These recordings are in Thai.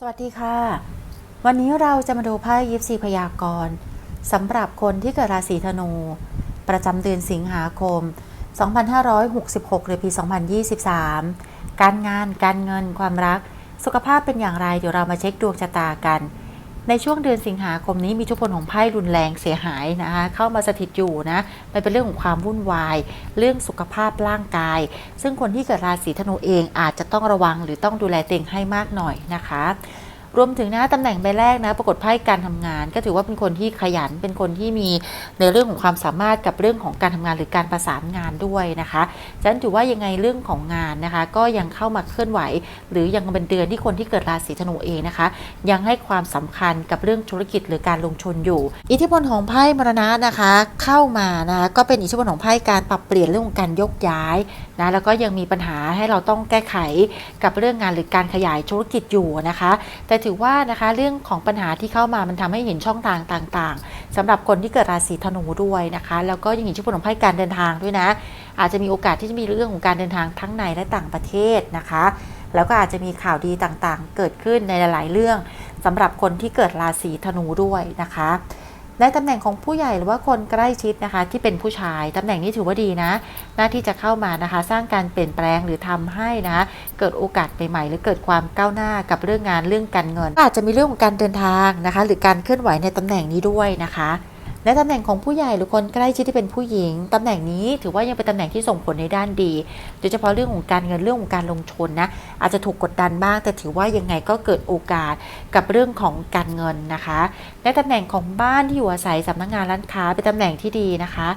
สวัสดีค่ะ วันนี้เราจะมาดูไพ่ยิปซีพยากรณ์สำหรับคนที่เกิดราศีธนู ประจำเดือนสิงหาคม 2566 หรือปี 2023 การงานการเงินความรัก สุขภาพเป็นอย่างไร เดี๋ยวเรามาเช็คดวงชะตากัน ในช่วงเดือนสิงหาคมนี้มีทุกพลของไพ่รุนแรงเสียหายนะคะ เข้ามาสถิตอยู่นะมันเป็นเรื่องของความวุ่นวาย เรื่องสุขภาพร่างกาย ซึ่งคนที่เกิดราศีธนูเองอาจจะต้องระวังหรือต้องดูแลตัวเองให้มากหน่อยนะคะ รวมถึงนะตำแหน่งใบแรกนะ ปรากฏไพ่การทำงาน ก็ถือว่าเป็นคนที่ขยัน เป็นคนที่มีในเรื่องของความสามารถกับเรื่องของการทำงานหรือการประสานงานด้วยนะคะฉะนั้นถือว่ายังไงเรื่องของงานนะคะ ก็ยังเข้ามาเคลื่อนไหว หรือยังเป็นเดือนที่คนที่เกิดราศีธนูเองนะคะ ยังให้ความสำคัญกับเรื่องธุรกิจหรือการลงทุนอยู่ อิทธิพลของไพ่มรณะนะคะ เข้ามานะคะก็เป็นอิทธิพลของไพ่การปรับเปลี่ยนเรื่องของการยกย้ายนะแล้วก็ยังมีปัญหาให้เราต้องแก้ไขกับเรื่องงานหรือการขยายธุรกิจอยู่นะคะ แต่ถือว่านะคะเรื่องของปัญหาที่เข้ามามันทำให้เห็นช่องทางต่างๆสำหรับคนที่เกิดราศีธนูด้วยนะคะ แล้วก็ยังเห็นชื่อผลของไพ่การเดินทางด้วยนะ อาจจะมีโอกาสที่จะมีเรื่องของการเดินทางทั้งในและต่างประเทศนะคะ แล้วก็อาจจะมีข่าวดีต่างๆ เกิดขึ้นในหลาย ๆ เรื่องสำหรับคนที่เกิดราศีธนูด้วยนะคะ ในตำแหน่งของผู้ใหญ่หรือว่าคนใกล้ชิดนะคะ ที่เป็นผู้ชายตำแหน่งนี้ถือว่าดีนะ หน้าที่จะเข้ามานะคะ สร้างการเปลี่ยนแปลงหรือทำให้นะคะเกิดโอกาสใหม่ๆหรือเกิดความก้าวหน้ากับเรื่องงานเรื่องการเงินอาจจะมีเรื่องของการเดินทางนะคะ หรือการเคลื่อนไหวในตำแหน่งนี้ด้วยนะคะ และตำแหน่งของผู้ใหญ่หรือคนใกล้ชิดที่เป็นผู้หญิงตำแหน่งนี้ถือว่ายังเป็นตำแหน่งที่ส่งผลในด้านดีโดยเฉพาะเรื่องของการเงินเรื่องของการลงทุนนะอาจจะถูกกดดันบ้าง แต่ถือว่ายังไงก็เกิดโอกาสกับเรื่องของการเงินนะคะและตำแหน่งของบ้านที่อยู่อาศัยสำนักงานร้านค้าเป็นตำแหน่งที่ดีนะคะ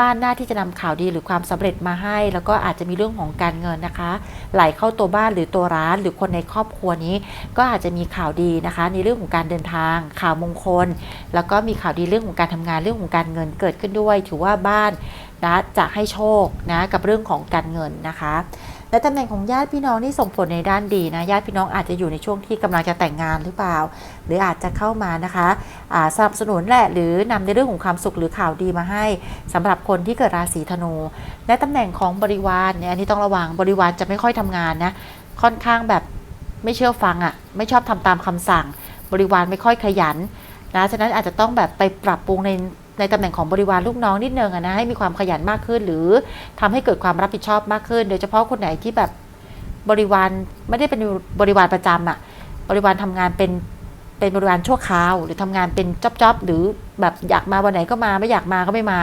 บ้านหน้าที่จะนำข่าวดีหรือความสำเร็จมาให้ แล้วก็อาจจะมีเรื่องของการเงินนะคะ ไหลเข้าตัวบ้านหรือตัวร้าน หรือคนในครอบครัวนี้ก็อาจจะมีข่าวดีนะคะ ในเรื่องของการเดินทาง ข่าวมงคล แล้วก็มีข่าวดีเรื่องของการทำงานเรื่องของการเงินเกิดขึ้นด้วย ถือว่าบ้านนะจะให้โชคนะกับเรื่องของการเงินนะคะและตำแหน่งของญาติพี่น้องนี่ส่งผลในด้านดีนะญาติพี่น้องอาจจะอยู่ในช่วงที่กำลังจะแต่งงานหรือเปล่า หรืออาจจะเข้ามานะคะสนับสนุนแหละหรือนำในเรื่องของความสุขหรือข่าวดีมาให้สำหรับคนที่เกิดราศีธนู และตำแหน่งของบริวารเนี่ยอันนี้ต้องระวังบริวารจะไม่ค่อยทำงานนะค่อนข้างแบบไม่เชื่อฟังอะ่ะไม่ชอบทำตามคำสั่ง บริวารไม่ค่อยขยัน นะฉะนั้นอาจจะต้องแบบไปปรับปรุงในในตำแหน่งของบริวารลูกน้องนิดนึงนะให้มีความขยันมากขึ้น หรือทำให้เกิดความรับผิดชอบมากขึ้น โดยเฉพาะคนไหนที่แบบบริวารไม่ได้เป็นบริวารประจำอะบริวารทำงานเป็นเป็นบริวารชั่วคราว หรือทำงานเป็นจ๊อบๆหรือแบบอยากมาวันไหนก็มาไม่อยากมาก็ไม่มา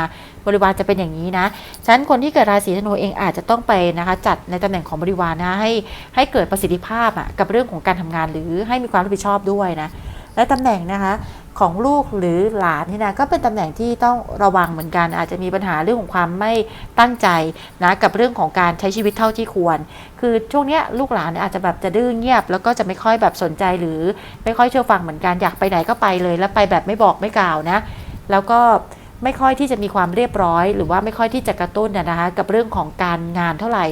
บริวารจะเป็นอย่างนี้นะฉะนั้นคนที่เกิดราศีธนูเองอาจจะต้องไปนะคะจัดในตำแหน่งของบริวารนะให้ให้เกิดประสิทธิภาพอะกับเรื่องของการทำงานหรือให้มีความรับผิดชอบด้วยนะและตำแหน่งนะคะ ของลูกหรือหลานนี่นะก็เป็นตำแหน่งที่ต้องระวังเหมือนกัน อาจจะมีปัญหาเรื่องของความไม่ตั้งใจนะกับเรื่องของการใช้ชีวิตเท่าที่ควร คือช่วงเนี้ยลูกหลานอาจจะแบบจะดื้อเงียบ แล้วก็จะไม่ค่อยแบบสนใจหรือไม่ค่อยเชื่อฟังเหมือนกันอยากไปไหนก็ไปเลย แล้วไปแบบไม่บอกไม่กล่าวนะ แล้วก็ไม่ค่อยที่จะมีความเรียบร้อย หรือว่าไม่ค่อยที่จะกระตุ้นนะนะคะกับเรื่องของการงานเท่าไหร่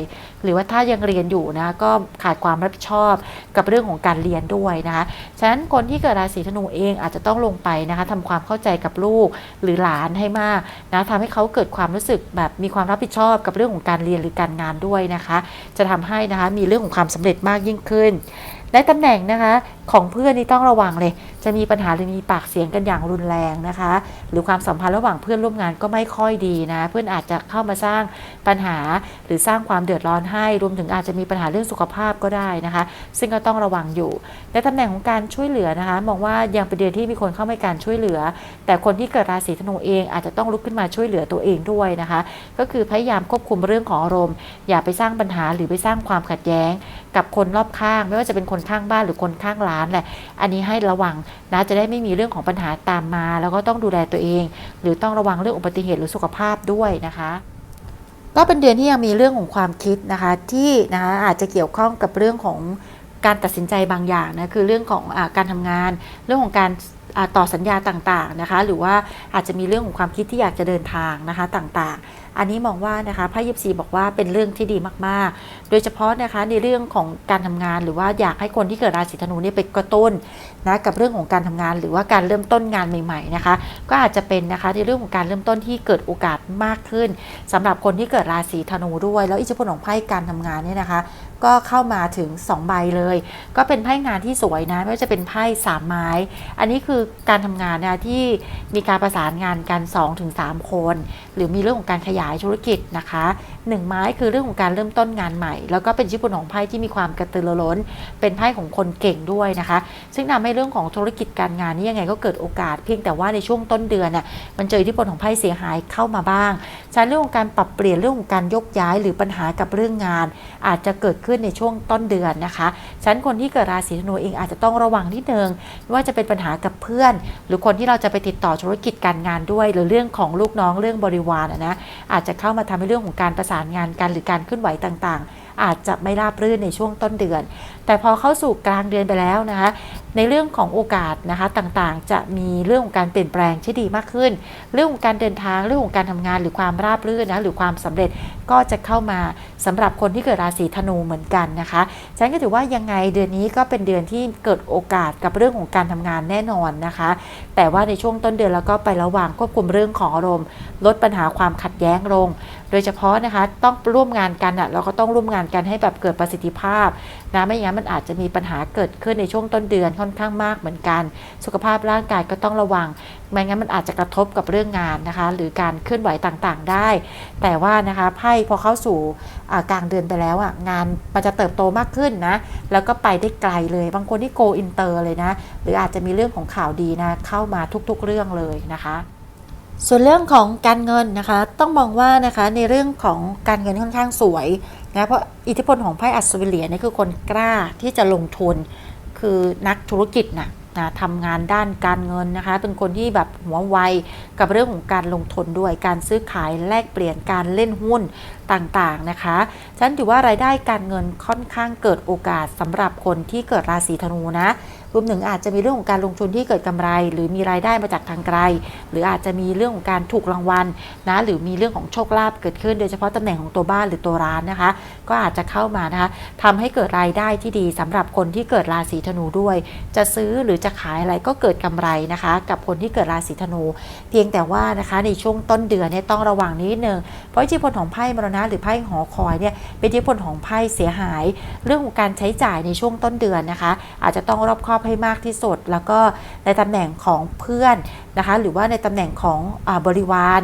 หรือว่าถ้ายังเรียนอยู่นะก็ขาดความรับผิดชอบกับเรื่องของการเรียนด้วยนะคะฉะนั้นคนที่เกิดราศีธนูเองอาจจะต้องลงไปนะคะทำความเข้าใจกับลูกหรือหลานให้มากนะทำให้เขาเกิดความรู้สึกแบบมีความรับผิดชอบกับเรื่องของการเรียนหรือการงานด้วยนะคะ จะทำให้นะคะมีเรื่องของความสำเร็จมากยิ่งขึ้นและตำแหน่งนะคะของเพื่อนนี่ต้องระวังเลย จะมีปัญหาหรือมีปากเสียงกันอย่างรุนแรงนะคะ หรือความสัมพันธ์ระหว่างเพื่อนร่วมงานก็ไม่ค่อยดีนะ เพื่อนอาจจะเข้ามาสร้างปัญหาหรือสร้างความเดือดร้อนให้รวมถึงอาจจะมีปัญหาเรื่องสุขภาพก็ได้นะคะ ซึ่งก็ต้องระวังอยู่ในตำแหน่งของการช่วยเหลือนะคะ มองว่ายังเป็นเดือนที่มีคนเข้ามาการช่วยเหลือ แต่คนที่เกิดราศีธนูเองอาจจะต้องลุกขึ้นมาช่วยเหลือตัวเองด้วยนะคะ ก็คือพยายามควบคุมเรื่องของอารมณ์ อย่าไปสร้างปัญหาหรือไปสร้างความขัดแย้ง กับคนรอบข้าง ไม่ว่าจะเป็นคนข้างบ้านหรือคนข้างร้านแหละอันนี้ให้ระวังนะจะได้ไม่มีเรื่องของปัญหาตามมา แล้วก็ต้องดูแลตัวเอง หรือต้องระวังเรื่องอุบัติเหตุหรือสุขภาพด้วยนะคะ ก็เป็นเดือนที่ยังมีเรื่องของความคิดนะคะที่นะคะอาจจะเกี่ยวข้องกับเรื่องของการตัดสินใจบางอย่างนะคือเรื่องของอการทำงาน เรื่องของการ ต่อสัญญาต่างๆนะคะ หรือว่าอาจจะมีเรื่องของความคิดที่อยากจะเดินทางนะคะต่างๆ อันนี้มองว่านะคะพระยิปซีบอกว่าเป็นเรื่องที่ดีมากๆ โดยเฉพาะนะคะในเรื่องของการทำงาน หรือว่าอยากให้คนที่เกิดราศีธนูเนี่ยไปกระตุ้นนะกับเรื่องของการทำงาน หรือว่าการเริ่มต้นงานใหม่ๆนะคะ ก็อาจจะเป็นนะคะในเรื่องของการเริ่มต้นที่เกิดโอกาสมากขึ้นสำหรับคนที่เกิดราศีธนูด้วย แล้วอิทธิพลของไพ่การทำงานเนี่ยนะคะ ก็เข้ามาถึง 2 ใบเลย ก็เป็นไพ่งานที่สวยนะ ไม่ว่าจะเป็นไพ่สามไม้ อันนี้คือการทำงานนะที่มีการประสานงานกัน2-3คน หรือมีเรื่องของการขยายธุรกิจนะคะหนึ่งไม้คือเรื่องของการเริ่มต้นงานใหม่ แล้วก็เป็นชิบุญของไพ่ที่มีความกระตือรือร้น เป็นไพ่ของคนเก่งด้วยนะคะ ซึ่งทำให้เรื่องของธุรกิจการงานนี่ยังไงก็เกิดโอกาส เพียงแต่ว่าในช่วงต้นเดือนน่ะมันเจอทธิพลของไพ่เสียหายเข้ามาบ้างฉะนั้เรื่องของการปรับเปลี่ยนเรื่องของการยกย้ายหรือปัญหากับเรื่องงาน อาจจะเกิดขึ้นในช่วงต้นเดือนนะคะฉะนั้นคนที่เกิดราศีธนูเองอาจจะต้องระวังนิดนึงไม่ว่าจะเป็นปัญหากับเพื่อน หรือคนที่เราจะไปติดต่อธุรกิจการงานด้วย หรือเรื่องของลูกน้องเรื่องบริวารอะนะอาจจะเข้ามาทำให้เรื่องของการประสานงานกันหรือการเคลื่อนไหวต่างๆ อาจจะไม่ราบรื่นในช่วงต้นเดือน แต่พอเข้าสู่กลางเดือนไปแล้วนะคะในเรื่องของโอกาสนะคะต่างๆ จะมีเรื่องของการเปลี่ยนแปลงที่ดีมากขึ้น เรื่องของการเดินทางเรื่องของการทำงานหรือความราบรื่นนะหรือความสำเร็จก็จะเข้ามาสำหรับคนที่เกิดราศีธนูเหมือนกันนะคะฉันก็ถือว่ายังไงเดือนนี้ก็เป็นเดือนที่เกิดโอกาสกับเรื่องของการทำงานแน่นอนนะคะ แต่ว่าในช่วงต้นเดือนแล้วก็ไประวังควบคุมเรื่องของอารมณ์ ลดปัญหาความขัดแย้งลง โดยเฉพาะนะคะต้องร่วมงานกันอะเราก็ต้องร่วมงานกันให้แบบเกิดประสิทธิภาพนะไม่อย่างนั้นมันอาจจะมีปัญหาเกิดขึ้นในช่วงต้นเดือนค่อนข้างมากเหมือนกัน สุขภาพร่างกายก็ต้องระวัง ไม่งั้นมันอาจจะกระทบกับเรื่องงานนะคะ หรือการเคลื่อนไหวต่างๆได้ แต่ว่านะคะไพ่พอเข้าสู่กลางเดือนไปแล้วอะงานมันจะเติบโตมากขึ้นนะ แล้วก็ไปได้ไกลเลย บางคนที่โกอินเตอร์เลยนะ หรืออาจจะมีเรื่องของข่าวดีนะเข้ามาทุกๆเรื่องเลยนะคะส่วนเรื่องของการเงินนะคะ ต้องมองว่านะคะในเรื่องของการเงินค่อนข้างสวย นะเพราะอิทธิพลของไพ่อัศวินเหรียญนี่คือคนกล้าที่จะลงทุนคือนักธุรกิจนะนะทำงานด้านการเงินนะคะ เป็นคนที่แบบหัวไวกับเรื่องของการลงทุนด้วยการซื้อขายแลกเปลี่ยนการเล่นหุ้นต่างๆนะคะฉันถือว่ารายได้การเงินค่อนข้างเกิดโอกาสสำหรับคนที่เกิดราศีธนูนะ รวมถึงอาจจะมีเรื่องของการลงทุนที่เกิดกำไร หรือมีรายได้มาจากทางไกล หรืออาจจะมีเรื่องของการถูกรางวัลนะหรือมีเรื่องของโชคลาภเกิดขึ้น โดยเฉพาะตำแหน่งของตัวบ้านหรือตัวร้านนะคะ ก็อาจจะเข้ามานะคะทำให้เกิดรายได้ที่ดีสำหรับคนที่เกิดราศีธนูด้วย จะซื้อหรือจะขายอะไรก็เกิดกำไรนะคะ กับคนที่เกิดราศีธนู เพียงแต่ว่านะคะในช่วงต้นเดือนเนี่ยต้องระวังนิดนึงเพราะอิทธิพลของไพ่มรณะหรือไพ่หอคอยเนี่ยเป็นอิทธิพลของไพ่เสียหาย เรื่องของการใช้จ่ายในช่วงต้นเดือนนะคะ อาจจะต้องรอบคอบให้มากที่สุด แล้วก็ในตำแหน่งของเพื่อนนะคะ หรือว่าในตำแหน่งของอบริวาร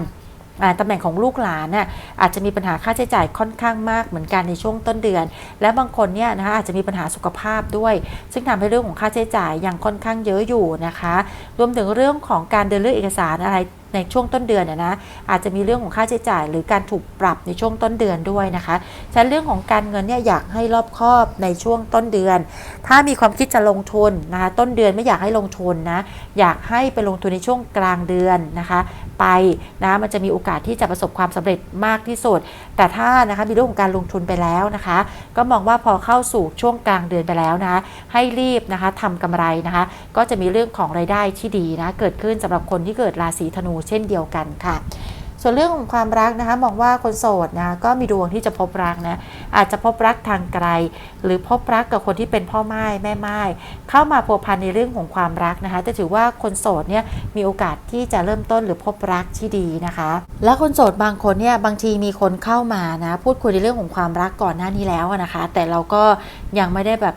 ตำแหน่งของลูกหลานน่ะอาจจะมีปัญหาค่าใช้จ่ายค่อนข้างมากเหมือนกันในช่วงต้นเดือน และบางคนเนี่ยนะคะอาจจะมีปัญหาสุขภาพด้วย ซึ่งทำให้เรื่องของค่าใช้จ่ายยังค่อนข้างเยอะอยู่นะคะ รวมถึงเรื่องของการเดินเรื่องเอกสารอะไรในช่วงต้นเดือนนะนะอาจจะมีเรื่องของค่าใช้จ่าย หรือการถูกปรับในช่วงต้นเดือนด้วยนะคะฉะนั้นเรื่องของการเงินเนี่ยอยากให้รอบคอบในช่วงต้นเดือน ถ้ามีความคิดจะลงทุนนะคะต้นเดือนไม่อยากให้ลงทุนนะอยากให้ไปลงทุนในช่วงกลางเดือนนะคะไปนะมันจะมีโอกาสที่จะประสบความสำเร็จมากที่สุด แต่ถ้านะคะมีเรื่องของการลงทุนไปแล้วนะคะ ก็มองว่าพอเข้าสู่ช่วงกลางเดือนไปแล้วนะคะให้รีบนะคะทำกำไรนะคะ ก็จะมีเรื่องของรายได้ที่ดีนะเกิดขึ้นสำหรับคนที่เกิดราศีธนูเช่นเดียวกันค่ะส่วนเรื่องของความรักนะคะมองว่าคนโสดนะก็มีดวงที่จะพบรักนะอาจจะพบรักทางไกล หรือพบรักกับคนที่เป็นพ่อไม้แม่ไม้เข้ามาพัวพันในเรื่องของความรักนะคะแต่ถือว่าคนโสดเนี่ยมีโอกาสที่จะเริ่มต้นหรือพบรักที่ดีนะคะ และคนโสดบางคนเนี่ยบางทีมีคนเข้ามานะพูดคุยในเรื่องของความรักก่อนหน้านี้แล้วนะคะ แต่เราก็ยังไม่ได้แบบ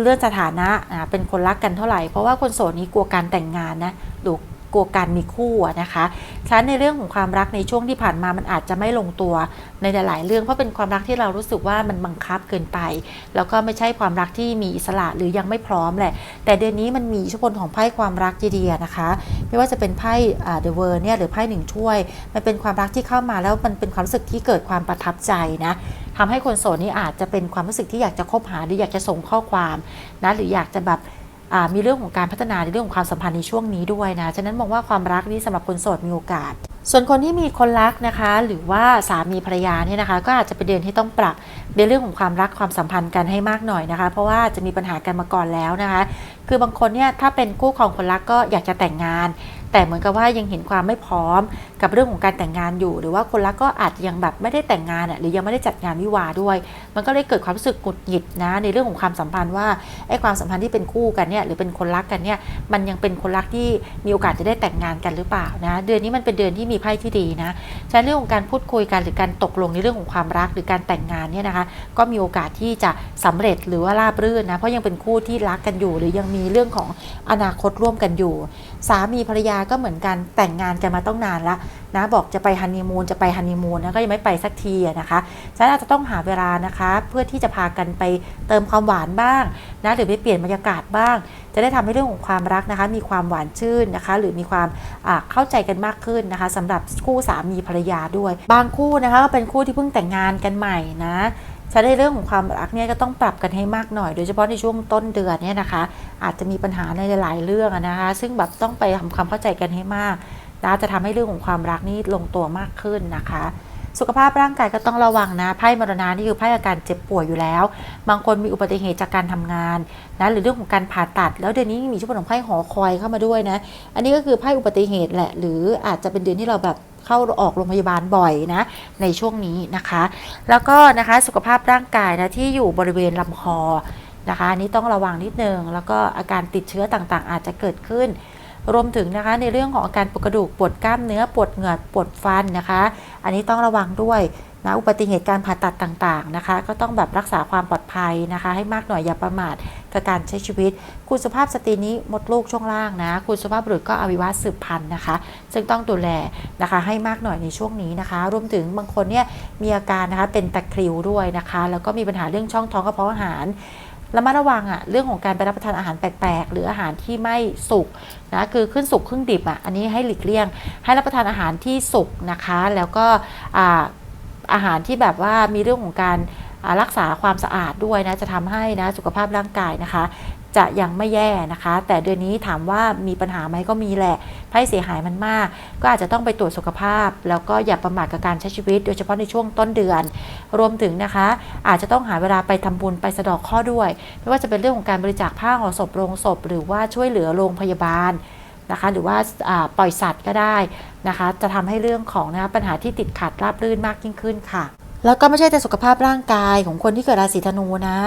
เลื่อนสถานะเป็นคนรักกันเท่าไหร่เพราะว่าคนโสดนี้กลัวการแต่งงานนะหรือ กลัวการมีคู่นะคะฉะนั้นในเรื่องของความรักในช่วงที่ผ่านมามันอาจจะไม่ลงตัวในหลาย ๆ เรื่องเพราะเป็นความรักที่เรารู้สึกว่ามันบังคับเกินไป แล้วก็ไม่ใช่ความรักที่มีอิสระหรือยังไม่พร้อมแหละ แต่เดือนนี้มันมีอิทธิพลของไพ่ความรักดีๆนะคะ ไม่ว่าจะเป็นไพ่เดอะเวอร์เนี่ยหรือไพ่หนึ่งถ้วย มันเป็นความรักที่เข้ามาแล้วมันเป็นความรู้สึกที่เกิดความประทับใจนะทำให้คนโสดนี่อาจจะเป็นความรู้สึกที่อยากจะคบหาหรืออยากจะส่งข้อความนะหรืออยากจะแบบ มีเรื่องของการพัฒนาในเรื่องของความสัมพันธ์ในช่วงนี้ด้วยนะ ฉะนั้นมองว่าความรักนี้สำหรับคนโสดมีโอกาส ส่วนคนที่มีคนรักนะคะ หรือว่าสามีภรรยาเนี่ยนะคะ ก็อาจจะเป็นเดือนที่ต้องปรับในเรื่องของความรักความสัมพันธ์กันให้มากหน่อยนะคะ เพราะว่าจะมีปัญหากันมาก่อนแล้วนะคะ คือบางคนเนี่ยถ้าเป็นคู่ของคนรักก็อยากจะแต่งงาน แต่เหมือนกับว่ายังเห็นความไม่พร้อมกับเรื่องของการแต่งงานอยู่ หรือว่าคนรักก็อาจยังแบบไม่ได้แต่งงานอะหรือยังไม่ได้จัดงานวิวาด้วย มันก็เลยเกิดความรู้สึกหงุดหงิดนะในเรื่องของความสัมพันธ์ว่าไอ้ความสัมพันธ์ที่เป็นคู่กันเนี่ยหรือเป็นคนรักกันเนี่ยมันยังเป็นคนรักที่มีโอกาสจะได้แต่งงานกันหรือเปล่านะเดือนนี้มันเป็นเดือนที่มีไพ่ที่ดีนะฉะนั้นเรื่องของการพูดคุยกันหรือการตกลงในเรื่องของความรักหรือการแต่งงานเนี่ยนะคะก็มีโอกาสที่จะสำเร็จหรือว่าราบรื่นนะเพราะยังเป็นคู่ที่รักกันอยู่ หรือยังมีเรื่องของอนาคตร่วมกันอยู่ สามีภรรยาก็เหมือนกันแต่งงานกันมาต้องนานละนะบอกจะไปฮันนีมูนจะไปฮันนีมูนนะก็ยังไม่ไปสักทีนะคะฉะนั้นอาจจะต้องหาเวลานะคะ เพื่อที่จะพากันไปเติมความหวานบ้างนะหรือไปเปลี่ยนบรรยากาศบ้าง จะได้ทำให้เรื่องของความรักนะคะ มีความหวานชื่นนะคะ หรือมีความอ่าเข้าใจกันมากขึ้นนะคะสำหรับคู่สามีภรรยาด้วย บางคู่นะคะก็เป็นคู่ที่เพิ่งแต่งงานกันใหม่นะ ฉะนั้นในเรื่องของความรักเนี่ยก็ต้องปรับกันให้มากหน่อย โดยเฉพาะในช่วงต้นเดือนเนี่ยนะคะ อาจจะมีปัญหาในหลาย ๆ เรื่องนะคะ ซึ่งแบบต้องไปทำความเข้าใจกันให้มากนะจะทำให้เรื่องของความรักนี่ลงตัวมากขึ้นนะคะสุขภาพร่างกายก็ต้องระวังนะ ไพ่มรณานี่คือไพ่อาการเจ็บป่วยอยู่แล้ว บางคนมีอุบัติเหตุจากการทำงานนะ หรือเรื่องของการผ่าตัด แล้วเดือนนี้มีช่วงของไพ่หอคอยเข้ามาด้วยนะ อันนี้ก็คือไพ่อุบัติเหตุแหละ หรืออาจจะเป็นเดือนที่เราแบบ เข้าออกโรงพยาบาลบ่อยนะในช่วงนี้นะคะ แล้วก็นะคะสุขภาพร่างกายนะที่อยู่บริเวณลำคอนะคะอันนี้ต้องระวังนิดนึงแล้วก็อาการติดเชื้อต่างๆ อาจจะเกิดขึ้น รวมถึงนะคะในเรื่องของอาการปวดกระดูกปวดกล้ามเนื้อปวดเหงื่อปวดฟันนะคะ อันนี้ต้องระวังด้วย นะอุบัติเหตุการผ่าตัดต่างๆนะคะ ก็ต้องแบบรักษาความปลอดภัยนะคะ ให้มากหน่อยอย่าประมาทกับการใช้ชีวิต คุณสุภาพสตรีนี้มดลูกช่วงล่างนะ คุณสุภาพบุรุษก็อวัยวะสืบพันธุ์นะคะ ซึ่งต้องดูแลนะคะ ให้มากหน่อยในช่วงนี้นะคะ รวมถึงบางคนเนี่ยมีอาการนะคะเป็นตะคริวด้วยนะคะ แล้วก็มีปัญหาเรื่องช่องท้องกระเพาะอาหารระมัดระวังอะเรื่องของการไปรับประทานอาหารแปลกๆ หรืออาหารที่ไม่สุกนะคือขึ้นสุกขึ้นดิบอะอันนี้ให้หลีกเลี่ยง ให้รับประทานอาหารที่สุกนะคะ แล้วก็ อาหารที่แบบว่ามีเรื่องของการรักษาความสะอาดด้วยนะจะทำให้นะสุขภาพร่างกายนะคะ จะยังไม่แย่นะคะ แต่เดือนนี้ถามว่ามีปัญหาไหมก็มีแหละไพ่เสียหายมันมาก ก็อาจจะต้องไปตรวจสุขภาพ แล้วก็อย่าประมาทกับการใช้ชีวิต โดยเฉพาะในช่วงต้นเดือน รวมถึงนะคะ อาจจะต้องหาเวลาไปทำบุญไปสะดอกข้อด้วย ไม่ว่าจะเป็นเรื่องของการบริจาคผ้าห่อศพโรงศพ หรือว่าช่วยเหลือโรงพยาบาล นะคะหรือว่าปล่อยสัตว์ก็ได้นะคะจะทำให้เรื่องของนะคะปัญหาที่ติดขัดราบรื่นมากยิ่งขึ้นค่ะ แล้วก็ไม่ใช่แต่สุขภาพร่างกายของคนที่เกิดราศีธนูนะ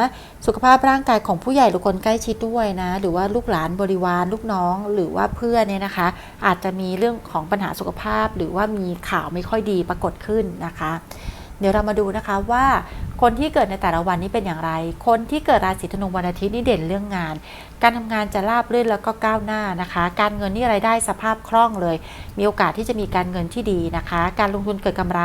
สุขภาพร่างกายของผู้ใหญ่หรือคนใกล้ชิดด้วยนะ หรือว่าลูกหลานบริวารลูกน้อง หรือว่าเพื่อนเนี่ยนะคะ อาจจะมีเรื่องของปัญหาสุขภาพ หรือว่ามีข่าวไม่ค่อยดีปรากฏขึ้นนะคะ เดี๋ยวเรามาดูนะคะว่าคนที่เกิดในแต่ละวันนี้เป็นอย่างไร คนที่เกิดราศีธนูวันอาทิตย์นี่เด่นเรื่องงาน การทำงานจะราบรื่นแล้วก็ก้าวหน้านะคะ การเงินนี่รายได้สภาพคล่องเลย มีโอกาสที่จะมีการเงินที่ดีนะคะ การลงทุนเกิดกำไร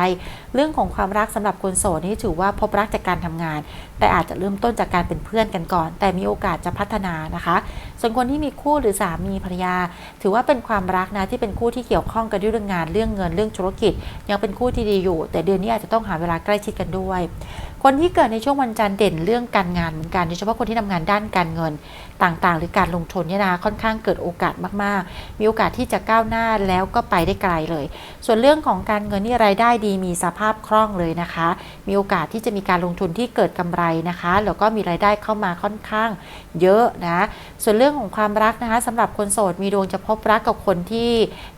เรื่องของความรักสำหรับคนโสดนี่ถือว่าพบรักจากการทำงาน แต่อาจจะเริ่มต้นจากการเป็นเพื่อนกันก่อน แต่มีโอกาสจะพัฒนานะคะ ส่วนคนที่มีคู่หรือสามีภรรยา ถือว่าเป็นความรักนะที่เป็นคู่ที่เกี่ยวข้องกันด้วยเรื่องงานเรื่องเงินเรื่องธุรกิจ ยังเป็นคู่ที่ดีอยู่ แต่เดือนนี้อาจจะต้องหาเวลาใกล้ชิดกันด้วย คนที่เกิดในช่วงวันจันทร์เด่นเรื่องการงานเหมือนกันโดยเฉพาะคนที่ทำงานด้านการเงินต่างๆ หรือการลงทุนเนี่ยนะค่อนข้างเกิดโอกาสมากๆ มีโอกาสที่จะก้าวหน้าแล้วก็ไปได้ไกลเลย ส่วนเรื่องของการเงินนี่รายได้ดีมีสภาพคล่องเลยนะคะ มีโอกาสที่จะมีการลงทุนที่เกิดกำไรนะคะ แล้วก็มีรายได้เข้ามาค่อนข้างเยอะนะส่วนเรื่องของความรักนะคะสำหรับคนโสดมีดวงจะพบรักกับคนที่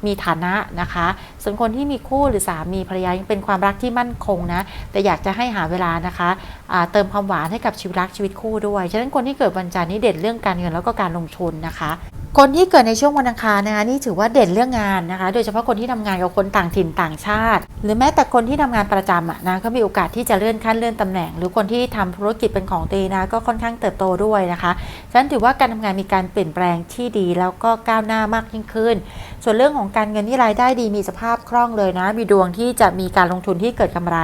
มีฐานะนะคะ ส่วนคนที่มีคู่หรือสามีภรรยายังเป็นความรักที่มั่นคงนะ แต่อยากจะให้หาเวลานะคะอ่าเติมความหวานให้กับชีวิตรักชีวิตคู่ด้วย ฉะนั้นคนที่เกิดวันจันทร์นี่เด่นเรื่องการเงินแล้วก็การลงทุนนะคะคนที่เกิดในช่วงวันอังคารนะคะนี่ถือว่าเด่นเรื่องงานนะคะ โดยเฉพาะคนที่ทำงานกับคนต่างถิ่นต่างชาติ หรือแม้แต่คนที่ทำงานประจำอะนะก็มีโอกาสที่จะเลื่อนขั้นเลื่อนตำแหน่ง หรือคนที่ทำธุรกิจเป็นของตัวเองนะก็ค่อนข้างเติบโตด้วยนะคะฉะนั้นถือว่าการทำงานมีการเปลี่ยนแปลงที่ดีแล้วก็ก้าวหน้ามากยิ่งขึ้น ส่วนเรื่องของการเงินที่รายได้ดีมีสภาพคล่องเลยนะ มีดวงที่จะมีการลงทุนที่เกิดกำไร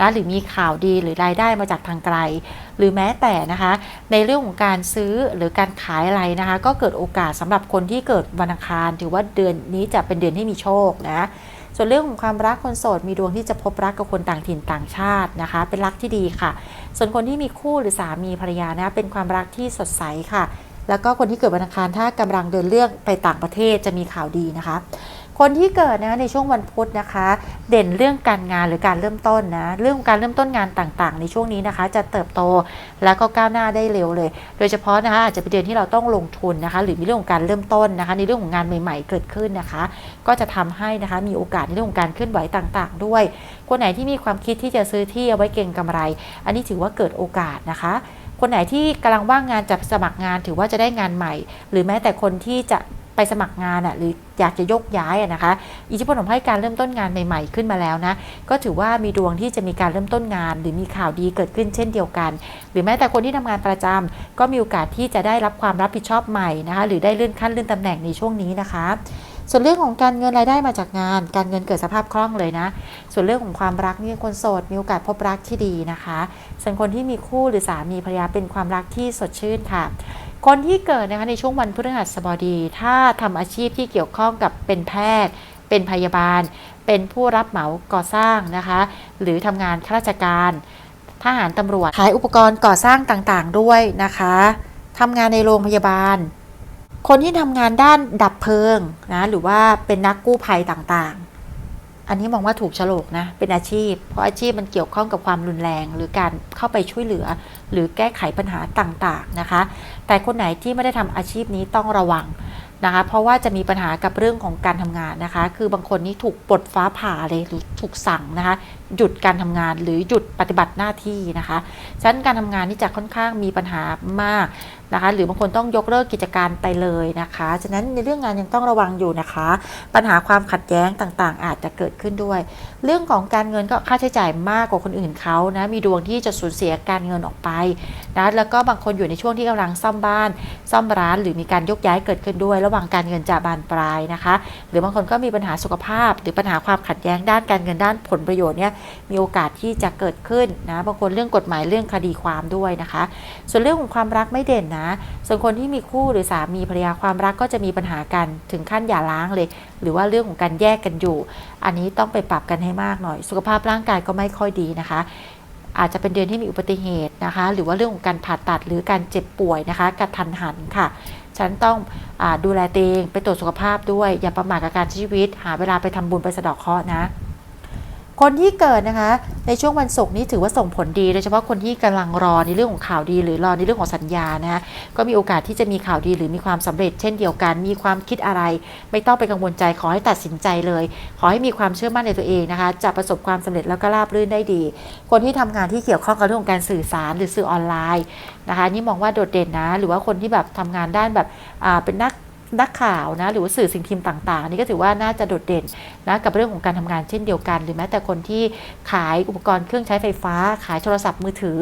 นะหรือมีข่าวดีหรือรายได้มาจากทางไกล หรือแม้แต่นะคะ ในเรื่องของการซื้อหรือการขายอะไรนะคะ ก็เกิดโอกาสสำหรับคนที่เกิดวันอังคาร ถือว่าเดือนนี้จะเป็นเดือนที่มีโชคนะส่วนเรื่องของความรักคนโสดมีดวงที่จะพบรักกับคนต่างถิ่นต่างชาตินะคะ เป็นรักที่ดีค่ะ ส่วนคนที่มีคู่หรือสามีภรรยานะเป็นความรักที่สดใสค่ะ แล้วก็คนที่เกิดวันอังคารถ้ากำลังเดินเรื่องไปต่างประเทศจะมีข่าวดีนะคะ คนที่เกิดนะในช่วงวันพุธนะคะ เด่นเรื่องการงานหรือการเริ่มต้นนะเรื่องการเริ่มต้นงานต่างๆ ในช่วงนี้นะคะ จะเติบโตแล้วก็ก้าวหน้าได้เร็วเลย โดยเฉพาะนะคะอาจจะเป็นเดือนที่เราต้องลงทุนนะคะ หรือมีเรื่องของการเริ่มต้นนะคะ ในเรื่องของงานใหม่ ๆ เกิดขึ้นนะคะ ก็จะทำให้นะคะมีโอกาสในเรื่องของการเคลื่อนไหวต่างๆ ด้วย คนไหนที่มีความคิดที่จะซื้อที่เอาไว้เก็งกำไร อันนี้ถือว่าเกิดโอกาสนะคะคนไหนที่กำลังว่างงานจะสมัครงานถือว่าจะได้งานใหม่ หรือแม้แต่คนที่จะ ไปสมัครงานอะหรืออยากจะยกย้ายอะนะคะ อิทธิพลของให้การเริ่มต้นงานใหม่ ๆ ขึ้นมาแล้วนะ ก็ถือว่ามีดวงที่จะมีการเริ่มต้นงาน หรือมีข่าวดีเกิดขึ้นเช่นเดียวกัน หรือแม้แต่คนที่ทำงานประจำก็มีโอกาสที่จะได้รับความรับผิดชอบใหม่นะคะ หรือได้เลื่อนขั้นเลื่อนตำแหน่งในช่วงนี้นะคะส่วนเรื่องของการเงินรายได้มาจากงาน การเงินเกิดสภาพคล่องเลยนะ ส่วนเรื่องของความรักนี่คนโสดมีโอกาสพบรักที่ดีนะคะ ส่วนคนที่มีคู่หรือสามีภรรยาเป็นความรักที่สดชื่นค่ะ คนที่เกิดนะคะในช่วงวันพฤหัสบดี ถ้าทำอาชีพที่เกี่ยวข้องกับเป็นแพทย์ เป็นพยาบาล เป็นผู้รับเหมาก่อสร้างนะคะ หรือทำงานข้าราชการทหารตำรวจขายอุปกรณ์ก่อสร้างต่างๆด้วยนะคะทำงานในโรงพยาบาล คนที่ทำงานด้านดับเพลิงนะหรือว่าเป็นนักกู้ภัยต่างๆ อันนี้มองว่าถูกฉลกนะ เป็นอาชีพ เพราะอาชีพมันเกี่ยวข้องกับความรุนแรง หรือการเข้าไปช่วยเหลือ หรือแก้ไขปัญหาต่างๆนะคะ แต่คนไหนที่ไม่ได้ทำอาชีพนี้ต้องระวังนะคะ เพราะว่าจะมีปัญหากับเรื่องของการทำงานนะคะ คือบางคนนี่ถูกปลดฟ้าผ่าเลยหรือถูกสั่งนะคะ หยุดการทำงานหรือหยุดปฏิบัติหน้าที่นะคะฉะนั้นการทำงานนี่จะค่อนข้างมีปัญหามาก นะคะหรือบางคนต้องยกเลิกกิจการไปเลยนะคะ ฉะนั้นในเรื่องงานยังต้องระวังอยู่นะคะ ปัญหาความขัดแย้งต่างๆ อาจจะเกิดขึ้นด้วย เรื่องของการเงินก็ค่าใช้จ่ายมากกว่าคนอื่นเขานะมีดวงที่จะสูญเสียการเงินออกไปนะแล้วก็บางคนอยู่ในช่วงที่กำลังซ่อมบ้าน ซ่อมร้านหรือมีการยกย้ายเกิดขึ้นด้วย ระหว่างการเงินจะบานปลายนะคะ หรือบางคนก็มีปัญหาสุขภาพ หรือปัญหาความขัดแย้งด้านการเงินด้านผลประโยชน์เนี่ยมีโอกาสที่จะเกิดขึ้นนะบางคนเรื่องกฎหมายเรื่องคดีความด้วยนะคะ ส่วนเรื่องของความรักไม่เด่นนะส่วนคนที่มีคู่หรือสามีภรรยาความรักก็จะมีปัญหากันถึงขั้นหย่าร้างเลย หรือว่าเรื่องของการแยกกันอยู่ อันนี้ต้องไปปรับกันให้มากหน่อย สุขภาพร่างกายก็ไม่ค่อยดีนะคะอาจจะเป็นเดือนที่มีอุบัติเหตุนะคะ หรือว่าเรื่องของการผ่าตัดหรือการเจ็บป่วยนะคะกระทันหันค่ะ ฉันต้องอดูแลตัวเองไปตรวจสุขภาพด้วย อย่าประมาทกับการใช้ชีวิต หาเวลาไปทำบุญไปสะดาะเคราะห์นะ คนที่เกิดนะคะ ในช่วงวันศุกร์นี้ถือว่าส่งผลดีโดยเฉพาะคนที่กำลังรอในเรื่องของข่าวดีหรือรอในเรื่องของสัญญานะคะก็มีโอกาสที่จะมีข่าวดีหรือมีความสำเร็จ เช่นเดียวกัน มีความคิดอะไร ไม่ต้องไปกังวลใจขอให้ตัดสินใจเลย ขอให้มีความเชื่อมั่นในตัวเองนะคะ จะประสบความสำเร็จแล้วก็ราบรื่นได้ดี คนที่ทำงานที่เกี่ยวข้องกับเรื่องของการสื่อสารหรือสื่อออนไลน์นะคะนี่มองว่าโดดเด่นนะ หรือว่าคนที่แบบทำงานด้านแบบเป็นนัก นักข่าวนะหรือว่าสื่อสิ่งพิมพ์ต่างๆ นี่ก็ถือว่าน่าจะโดดเด่นนะกับเรื่องของการทำงานเช่นเดียวกัน หรือแม้แต่คนที่ขายอุปกรณ์เครื่องใช้ไฟฟ้า ขายโทรศัพท์มือถือ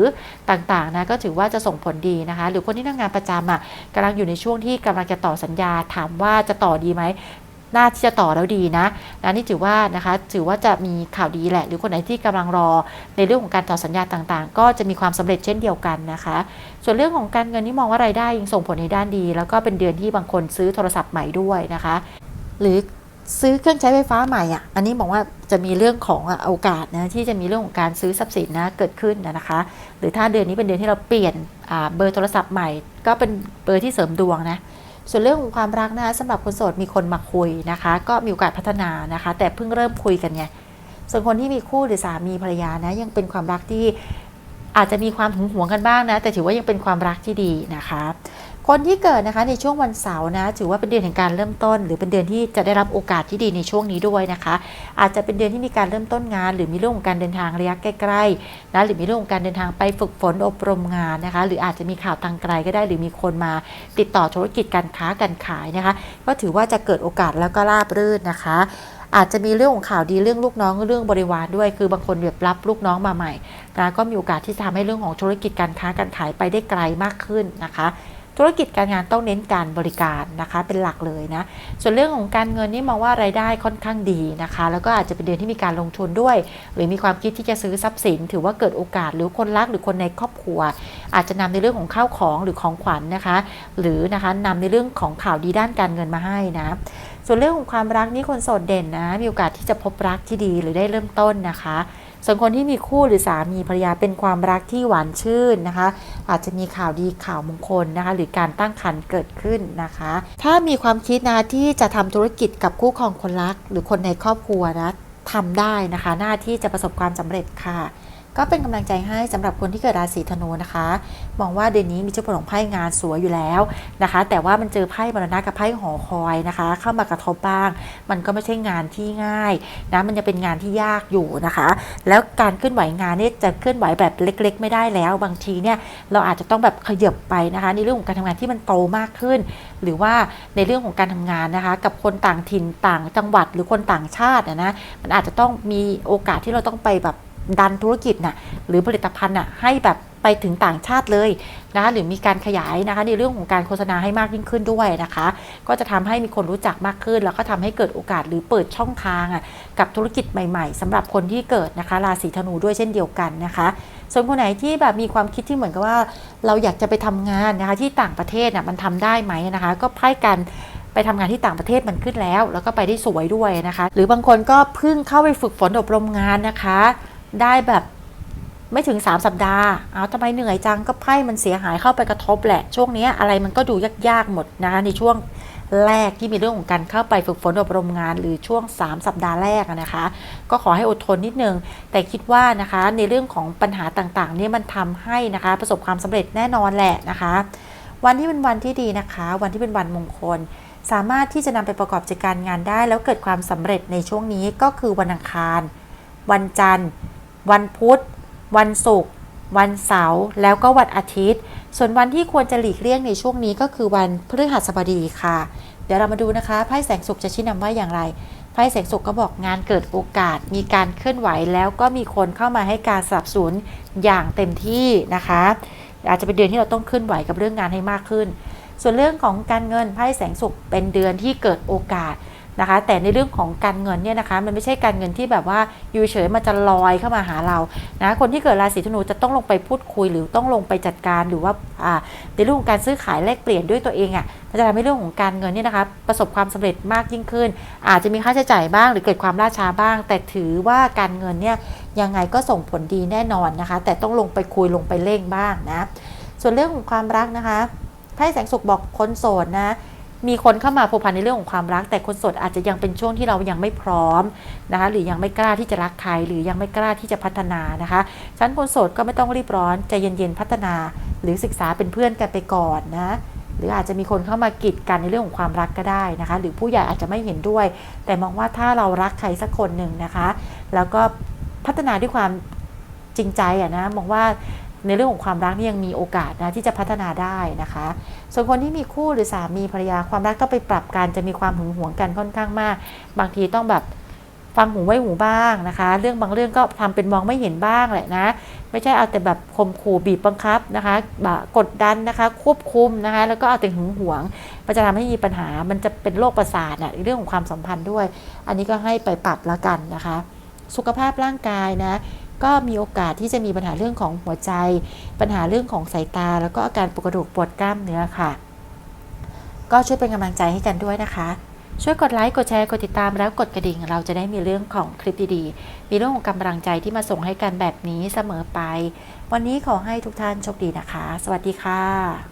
ต่างๆนะก็ถือว่าจะส่งผลดีนะคะ หรือคนที่ทำงานประจำอะกำลังอยู่ในช่วงที่กำลังจะต่อสัญญาถามว่าจะต่อดีไหม น่าที่จะต่อแล้วดีนะนะนี่ถือว่านะคะถือว่าจะมีข่าวดีแหละ หรือคนไหนที่กำลังรอในเรื่องของการต่อสัญญาต่างๆ ก็จะมีความสำเร็จเช่นเดียวกันนะคะ ส่วนเรื่องของการเงินนี่มองว่ารายได้ยังส่งผลในด้านดี แล้วก็เป็นเดือนที่บางคนซื้อโทรศัพท์ใหม่ด้วยนะคะ หรือซื้อเครื่องใช้ไฟฟ้าใหม่อะ อันนี้บอกว่าจะมีเรื่องของโอกาสนะที่จะมีเรื่องของการซื้อทรัพย์สินนะเกิดขึ้นนะนะคะ หรือถ้าเดือนนี้เป็นเดือนที่เราเปลี่ยนเบอร์โทรศัพท์ใหม่ ก็เป็นเบอร์ที่เสริมดวงนะ ส่วนเรื่องของความรักนะคะสำหรับคนโสดมีคนมาคุยนะคะ ก็มีโอกาสพัฒนานะคะ แต่เพิ่งเริ่มคุยกันไงส่วนคนที่มีคู่หรือสามีภรรยานะยังเป็นความรักที่อาจจะมีความหึงหวงกันบ้างนะ แต่ถือว่ายังเป็นความรักที่ดีนะคะ คนที่เกิดนะคะในช่วงวันเสาร์นะถือว่าเป็นเดือนแห่งการเริ่มต้น หรือเป็นเดือนที่จะได้รับโอกาสที่ดีในช่วงนี้ด้วยนะคะ อาจจะเป็นเดือนที่มีการเริ่มต้นงาน หรือมีเรื่องของการเดินทางระยะใกล้ๆนะหรือมีเรื่องของการเดินทางไปฝึกฝนอบรมงานนะคะ หรืออาจจะมีข่าวทางไกลก็ได้ หรือมีคนมาติดต่อธุรกิจการค้าการขายนะคะ ก็ถือว่าจะเกิดโอกาสแล้วก็ราบรื่นนะคะอาจจะมีเรื่องของข่าวดีเรื่องลูกน้องเรื่องบริวารด้วย คือบางคนแบบรับลูกน้องมาใหม่นะก็มีโอกาสที่จะทำให้เรื่องของธุรกิจการค้าการขายไปได้ไกลมากขึ้นนะคะ ธุรกิจการงานต้องเน้นการบริการนะคะเป็นหลักเลยนะ ส่วนเรื่องของการเงินนี่มองว่ารายได้ค่อนข้างดีนะคะ แล้วก็อาจจะเป็นเดือนที่มีการลงทุนด้วย หรือมีความคิดที่จะซื้อทรัพย์สิน ถือว่าเกิดโอกาสหรือคนรักหรือคนในครอบครัว อาจจะนำในเรื่องของข้าวของหรือของขวัญนะคะ หรือนะคะนำในเรื่องของข่าวดีด้านการเงินมาให้นะส่วนเรื่องของความรักนี่คนโสดเด่นนะ มีโอกาสที่จะพบรักที่ดีหรือได้เริ่มต้นนะคะ ส่วนคนที่มีคู่หรือสามีภรรยาเป็นความรักที่หวานชื่นนะคะ อาจจะมีข่าวดีข่าวมงคลนะคะ หรือการตั้งครรภ์เกิดขึ้นนะคะ ถ้ามีความคิดนะที่จะทำธุรกิจกับคู่ครองคนรัก หรือคนในครอบครัวนะทำได้นะคะ หน้าที่จะประสบความสำเร็จค่ะ ก็เป็นกำลังใจให้สำหรับคนที่เกิดราศีธนูนะคะ มองว่าเดือนนี้มีเจ้าผลของไพ่งานสวยอยู่แล้วนะคะ แต่ว่ามันเจอไพ่มรณะกับไพ่หอคอยนะคะ เข้ามากระทบบ้าง มันก็ไม่ใช่งานที่ง่ายนะมันจะเป็นงานที่ยากอยู่นะคะ แล้วการเคลื่อนไหวงานเนี่ยจะเคลื่อนไหวแบบเล็ก ๆ ไม่ได้แล้ว บางทีเนี่ยเราอาจจะต้องแบบขยับไปนะคะ ในเรื่องของการทำงานที่มันโตมากขึ้น หรือว่าในเรื่องของการทำงานนะคะ กับคนต่างถิ่นต่างจังหวัดหรือคนต่างชาตินะมันอาจจะต้องมีโอกาสที่เราต้องไปแบบ ดันธุรกิจน่ะหรือผลิตภัณฑ์น่ะให้แบบไปถึงต่างชาติเลยนะคะหรือมีการขยายนะคะในเรื่องของการโฆษณาให้มากยิ่งขึ้นด้วยนะคะ ก็จะทำให้มีคนรู้จักมากขึ้น แล้วก็ทำให้เกิดโอกาสหรือเปิดช่องทางอะกับธุรกิจใหม่ ๆสำหรับคนที่เกิดนะคะราศีธนูด้วยเช่นเดียวกันนะคะ ส่วนคนไหนที่แบบมีความคิดที่เหมือนกับว่า เราอยากจะไปทำงานนะคะที่ต่างประเทศน่ะมันทำได้ไหมนะคะ ก็ไพ่กันไปทำงานที่ต่างประเทศมันขึ้นแล้ว แล้วก็ไปได้สวยด้วยนะคะ หรือบางคนก็เพิ่งเข้าไปฝึกฝนอบรมงานนะคะ ได้แบบไม่ถึง 3 สัปดาห์ เอาทำไมเหนื่อยจังก็ไพ่มันเสียหายเข้าไปกระทบแหละ ช่วงนี้อะไรมันก็ดูยากๆหมดนะในช่วงแรกที่มีเรื่องของการเข้าไปฝึกฝนอบรมงานหรือช่วง 3 สัปดาห์แรกนะคะ ก็ขอให้อดทนนิดนึง แต่คิดว่านะคะในเรื่องของปัญหาต่างๆนี่มันทำให้นะคะ ประสบความสำเร็จแน่นอนแหละนะคะ วันที่เป็นวันที่ดีนะคะ วันที่เป็นวันมงคล สามารถที่จะนำไปประกอบกิจการงานได้ แล้วเกิดความสำเร็จในช่วงนี้ก็คือวันอังคาร วันจันทร์ วันพุธ วันศุกร์วันเสาร์แล้วก็วันอาทิตย์ ส่วนวันที่ควรจะหลีกเลี่ยงในช่วงนี้ก็คือวันพฤหัสบดีค่ะ เดี๋ยวเรามาดูนะคะไพ่แสงสุขจะชี้นำว่าอย่างไรไพ่แสงสุขก็บอกงานเกิดโอกาส มีการเคลื่อนไหวแล้วก็มีคนเข้ามาให้การสนับสนุนอย่างเต็มที่นะคะ อาจจะเป็นเดือนที่เราต้องเคลื่อนไหวกับเรื่องงานให้มากขึ้น ส่วนเรื่องของการเงินไพ่แสงสุขเป็นเดือนที่เกิดโอกาส นะคะ แต่ในเรื่องของการเงินเนี่ยนะคะ มันไม่ใช่การเงินที่แบบว่าอยู่เฉยมันจะลอยเข้ามาหาเรานะคนที่เกิดราศีธนูจะต้องลงไปพูดคุยหรือต้องลงไปจัดการหรือว่าในเรื่องของการซื้อขายแลกเปลี่ยนด้วยตัวเองอะ่ะมันจะทำให้เรื่องของการเงินเนี่ยนะคะประสบความสำเร็จมากยิ่งขึ้น อาจจะมีค่าใช้จ่ายบ้างหรือเกิดความล่าช้าบ้าง แต่ถือว่าการเงินเนี่ยยังไงก็ส่งผลดีแน่นอนนะคะ แต่ต้องลงไปคุยลงไปเร่งบ้างนะส่วนเรื่องของความรักนะคะไพ่แสงสุขบอกคนโสดนะ มีคนเข้ามาผูกพันในเรื่องของความรัก แต่คนโสดอาจจะยังเป็นช่วงที่เรายังไม่พร้อมนะคะหรือยังไม่กล้าที่จะรักใคร หรือยังไม่กล้าที่จะพัฒนานะคะฉันคนโสดก็ไม่ต้องรีบร้อนใจเย็นๆพัฒนา หรือศึกษาเป็นเพื่อนกันไปก่อนนะหรืออาจจะมีคนเข้ามากีดกันในเรื่องของความรักก็ได้นะคะ หรือผู้ใหญ่อาจจะไม่เห็นด้วย แต่มองว่าถ้าเรารักใครสักคนหนึ่งนะคะ แล้วก็พัฒนาด้วยความจริงใจอะนะมองว่าในเรื่องของความรักนี่ยังมีโอกาสนะที่จะพัฒนาได้นะคะ ส่วนคนที่มีคู่หรือสามีภรรยาความรักก็ไปปรับกันจะมีความหึงหวงกันค่อนข้างมาก บางทีต้องแบบฟังหูไว้หูบ้างนะคะ เรื่องบางเรื่องก็ทำเป็นมองไม่เห็นบ้างแหละนะ ไม่ใช่เอาแต่แบบข่มขู่บีบบังคับนะคะบกดดันนะคะ ควบคุมนะคะ แล้วก็เอาแต่หึงหวง มันจะทำให้มีปัญหา มันจะเป็นโรคประสาทอะเรื่องของความสัมพันธ์ด้วย อันนี้ก็ให้ไปปรับล้วกันนะคะ สุขภาพร่างกายนะ ก็มีโอกาสที่จะมีปัญหาเรื่องของหัวใจ ปัญหาเรื่องของสายตา แล้วก็อาการปวดกระดูกปวดกล้ามเนื้อค่ะ ก็ช่วยเป็นกำลังใจให้กันด้วยนะคะ ช่วยกดไลค์กดแชร์กดติดตามแล้วกดกระดิ่ง เราจะได้มีเรื่องของคลิปดีๆ มีเรื่องของกำลังใจที่มาส่งให้กันแบบนี้เสมอไป วันนี้ขอให้ทุกท่านโชคดีนะคะ สวัสดีค่ะ